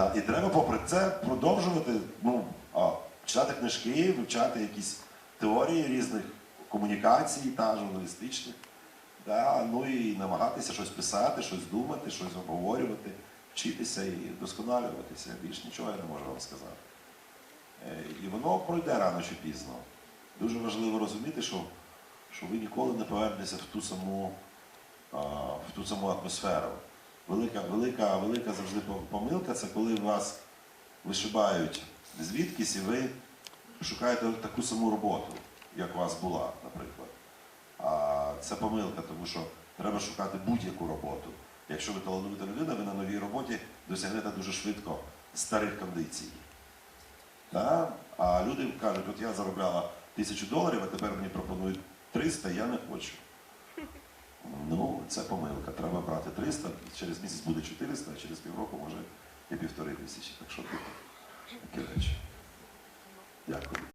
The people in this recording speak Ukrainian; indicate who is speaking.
Speaker 1: Да, і треба попри це продовжувати ну, а, читати книжки, вивчати якісь теорії різних комунікацій та журналістичних. Да, ну і намагатися щось писати, щось думати, щось обговорювати, вчитися і вдосконалюватися. Більш нічого я не можу вам сказати. Е, І воно пройде рано чи пізно. Дуже важливо розуміти, що, що ви ніколи не повернетеся в ту саму, в ту саму атмосферу. Велика, велика, велика завжди помилка це коли вас вишибають звідкись, і ви шукаєте таку саму роботу, як у вас була, наприклад. А це помилка, тому що треба шукати будь-яку роботу. Якщо ви талановита людина, ви на новій роботі досягнете дуже швидко старих кондицій. Да? А люди кажуть, от я заробляла тисячу доларів, а тепер мені пропонують 300, я не хочу це помилка. Треба брати 300, через місяць буде 400, а через півроку може і півтори тисячі. Так що тут такі речі. Дякую.